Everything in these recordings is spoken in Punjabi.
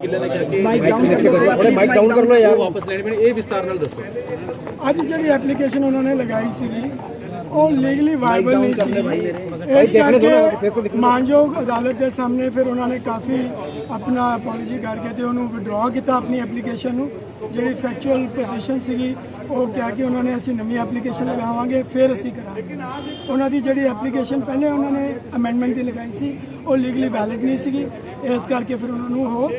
ਕਿੱਲੇ ਨੇ ਕਿਹਾ ਕਿ ਮਾਈਕ ਡਾਊਨ ਕਰ। ਲਓ ਥੋੜੇ ਮਾਈਕ ਡਾਊਨ ਕਰ ਲਓ ਯਾਰ ਵਾਪਸ ਲੈਣੇ ਪੈਣੇ। ਇਹ ਵਿਸਤਾਰ ਨਾਲ ਦੱਸੋ। ਅੱਜ ਜਿਹੜੀ ਐਪਲੀਕੇਸ਼ਨ ਉਹਨਾਂ ਨੇ ਲਗਾਈ ਸੀਗੀ ਉਹ ਲੀਗਲੀ ਵਾਇਬਲ ਨਹੀਂ ਸੀ ਇਸ ਕਰਕੇ ਮਾਨਯੋਗ ਅਦਾਲਤ ਦੇ ਸਾਹਮਣੇ ਫਿਰ ਉਹਨਾਂ ਨੇ ਕਾਫੀ ਆਪਣਾ ਅਪੋਲੋਜੀ ਕਰਕੇ ਤੇ ਉਹਨੂੰ ਵਿਡਰਾ ਕੀਤਾ ਆਪਣੀ ਐਪਲੀਕੇਸ਼ਨ ਨੂੰ। ਜਿਹੜੀ ਫੈਕਚੁਅਲ ਪੋਜੀਸ਼ਨ ਸੀਗੀ ਉਹ ਕਿਹਾ ਕਿ ਉਹਨਾਂ ਨੇ ਅਸੀਂ ਨਵੀਂ ਐਪਲੀਕੇਸ਼ਨ ਲਗਾਵਾਂਗੇ ਫਿਰ ਅਸੀਂ ਕਰਾਂਗੇ। ਉਹਨਾਂ ਦੀ ਜਿਹੜੀ ਐਪਲੀਕੇਸ਼ਨ ਪਹਿਲੇ ਉਹਨਾਂ ਨੇ ਅਮੈਂਡਮੈਂਟ ਦੀ ਲਗਾਈ ਸੀ ਉਹ ਲੀਗਲੀ ਵੈਲਿਡ ਨਹੀਂ ਸੀਗੀ। ਇਸ ਕਰਕੇ ਫਿਰ ਉਹਨਾਂ ਨੂੰ ਉਹ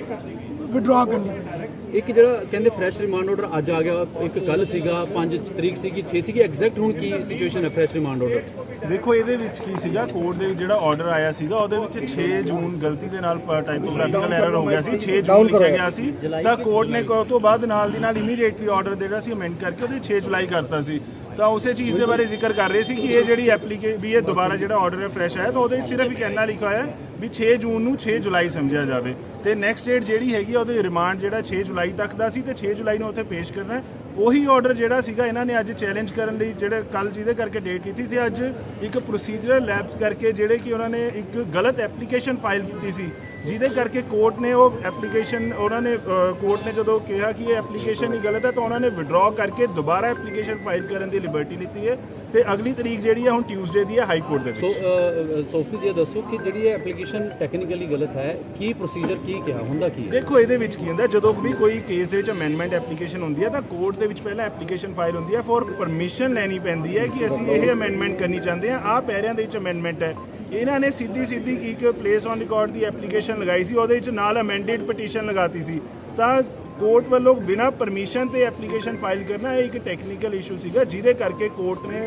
ਵਿਡਰਾ ਕਰਨੀ ਪਈ। ਇੱਕ ਜਿਹੜਾ ਕਹਿੰਦੇ ਫਰੈਸ਼ ਰਿਮਾਂਡ ਆਰਡਰ ਅੱਜ ਆ ਗਿਆ ਇੱਕ ਕੱਲ ਸੀਗਾ 5 ਤਰੀਕ ਸੀਗੀ 6 ਸੀਗੀ ਐਗਜ਼ੈਕਟ ਹੁਣ ਕੀ ਸਿਚੁਏਸ਼ਨ ਹੈ ਫਰੈਸ਼ ਰਿਮਾਂਡ ਆਰਡਰ ਦੇਖੋ ਇਹਦੇ ਵਿੱਚ ਕੀ ਸੀਗਾ ਕੋਰਟ ਦੇ ਜਿਹੜਾ ਆਰਡਰ ਆਇਆ ਸੀਗਾ ਉਹਦੇ ਵਿੱਚ 6 ਜੂਨ ਗਲਤੀ ਦੇ ਨਾਲ ਟਾਈਪੋਗ੍ਰਾਫੀਕਲ ਐਰਰ ਹੋ ਗਿਆ ਸੀ 6 ਜੂਨ ਲਿਖਿਆ ਗਿਆ ਸੀ। ਤਾਂ ਕੋਰਟ ਨੇ ਤੋਂ ਬਾਅਦ ਨਾਲ ਦੀ ਨਾਲ ਇਮੀਡੀਏਟਲੀ ਆਰਡਰ ਜਿਹੜਾ ਸੀ ਅਮੈਂਡ ਕਰਕੇ ਉਹਦੇ 6 ਜੁਲਾਈ ਕਰਤਾ ਸੀ। ਤਾਂ ਉਸੇ ਚੀਜ਼ ਦੇ ਬਾਰੇ ਜ਼ਿਕਰ ਕਰ ਰਹੇ ਸੀ ਕਿ ਇਹ ਜਿਹੜੀ ਐਪਲੀਕੇ ਵੀ ਇਹ ਦੁਬਾਰਾ ਜਿਹੜਾ ਆਰਡਰ ਹੈ ਫਰੈਸ਼ ਆਇਆ, ਤਾਂ ਉਹਦੇ ਵਿੱਚ ਸਿਰਫ ਇੱਕ ਇੰਨਾ ਲਿਖਿਆ ਹੋਇਆ ਵੀ 6 ਜੂਨ ਨੂੰ 6 ਜੁਲਾਈ ਸਮਝਿਆ ਜਾਵੇ। ਤੇ ਨੈਕਸਟ ਡੇਟ ਜਿਹੜੀ ਹੈਗੀ ਆ, ਉਹਦੇ ਰਿਮਾਂਡ ਜਿਹੜਾ 6 ਜੁਲਾਈ ਤੱਕ ਦਾ ਸੀ ਤੇ 6 ਜੁਲਾਈ ਨੂੰ ਉੱਥੇ ਪੇਸ਼ ਕਰਨਾ ਉਹੀ ਆਰਡਰ ਜਿਹੜਾ ਸੀਗਾ, ਇਹਨਾਂ ਨੇ ਅੱਜ ਚੈਲੰਜ ਕਰਨ ਲਈ ਜਿਹੜੇ ਕੱਲ ਜਿਹਦੇ ਕਰਕੇ ਡੇਟ ਕੀਤੀ ਸੀ, ਅੱਜ ਇੱਕ ਪ੍ਰੋਸੀਜਰਲ ਲੈਪਸ ਕਰਕੇ ਜਿਹੜੇ ਕਿ ਉਹਨਾਂ ਨੇ ਇੱਕ ਗਲਤ ਐਪਲੀਕੇਸ਼ਨ ਫਾਈਲ ਕੀਤੀ ਸੀ। ਜਿਹਦੇ ਕਰਕੇ ਕੋਰਟ ਨੇ ਉਹ ਐਪਲੀਕੇਸ਼ਨ ਉਹਨਾਂ ਨੇ ਕੋਰਟ ਨੇ ਜਦੋਂ ਕਿਹਾ ਕਿ ਇਹ ਐਪਲੀਕੇਸ਼ਨ ਹੀ ਗਲਤ ਹੈ ਤਾਂ ਉਹਨਾਂ ਨੇ ਵਿਡਰਾ ਕਰਕੇ ਦੁਬਾਰਾ ਐਪਲੀਕੇਸ਼ਨ ਫਾਈਲ ਕਰਨ ਦੀ ਲਿਬਰਟੀ ਲਿੱਤੀ ਹੈ ਤੇ ਅਗਲੀ ਤਰੀਕ ਜਿਹੜੀ ਹੈ ਹੁਣ ਟਿਊਜ਼ਡੇ ਦੀ ਹੈ ਹਾਈ ਕੋਰਟ ਦੇ ਸੋ ਵਿੱਚ। ਸੋਫਤੀ ਜੀ ਦੱਸੋ ਕਿ ਜਿਹੜੀ ਇਹ ਐਪਲੀਕੇਸ਼ਨ ਟੈਕਨੀਕਲੀ ਗਲਤ ਹੈ ਕੀ ਪ੍ਰੋਸੀਜਰ ਕੀ ਕਿਹਾ ਹੁੰਦਾ ਕੀ ਹੈ? ਦੇਖੋ ਇਹਦੇ ਵਿੱਚ ਕੀ ਹੁੰਦਾ ਜਦੋਂ ਵੀ ਕੋਈ ਕੇਸ ਦੇ ਵਿੱਚ ਅਮੈਂਡਮੈਂਟ ਐਪਲੀਕੇਸ਼ਨ ਹੁੰਦੀ ਹੈ ਤਾਂ ਕੋਰਟ ਦੇ ਵਿੱਚ ਪਹਿਲਾਂ ਐਪਲੀਕੇਸ਼ਨ ਫਾਈਲ ਹੁੰਦੀ ਹੈ ਫॉर ਪਰਮਿਸ਼ਨ ਲੈਣੀ ਪੈਂਦੀ ਹੈ ਕਿ ਅਸੀਂ ਇਹ ਅਮੈਂਡਮੈਂਟ ਕਰਨੀ ਚਾਹੁੰਦੇ ਹਾਂ ਆਹ ਪੈਰਿਆਂ ਦੇ ਵਿੱਚ ਅਮੈਂਡਮੈਂਟ ਹੈ। ਇਹਨਾਂ ਨੇ ਸਿੱਧੀ ਸਿੱਧੀ ਇੱਕ ਪਲੇਸ ਔਨ ਰਿਕਾਰਡ ਦੀ ਐਪਲੀਕੇਸ਼ਨ ਲਗਾਈ ਸੀ ਉਹਦੇ ਵਿੱਚ ਨਾਲ ਅਮੈਂਡਡ ਪਟੀਸ਼ਨ ਲਗਾਤੀ ਸੀ। ਤਾਂ ਕੋਰਟ ਵੱਲੋਂ ਬਿਨਾਂ ਪਰਮਿਸ਼ਨ ਤੇ ਐਪਲੀਕੇਸ਼ਨ ਫਾਈਲ ਕਰਨਾ ਇਹ ਇੱਕ ਟੈਕਨੀਕਲ ਇਸ਼ੂ ਸੀਗਾ ਜਿਹਦੇ ਕਰਕੇ ਕੋਰਟ ਨੇ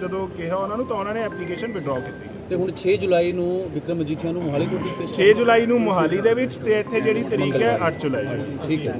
ਜਦੋਂ ਕਿਹਾ ਉਹਨਾਂ ਨੂੰ ਤਾਂ ਉਹਨਾਂ ਨੇ ਐਪਲੀਕੇਸ਼ਨ ਵਿਡਰਾ ਕੀਤੀ। ਤੇ ਹੁਣ 6 ਜੁਲਾਈ ਨੂੰ ਵਿਕਰਮ ਮਜੀਠੀਆ ਨੂੰ ਮੋਹਾਲੀ ਕੋਰਟ ਵਿੱਚ ਪੇਸ਼ 6 ਜੁਲਾਈ ਨੂੰ ਮੋਹਾਲੀ ਦੇ ਵਿੱਚ ਤੇ ਇੱਥੇ ਜਿਹੜੀ ਤਰੀਕ ਹੈ 8 ਜੁਲਾਈ। ਠੀਕ ਹੈ।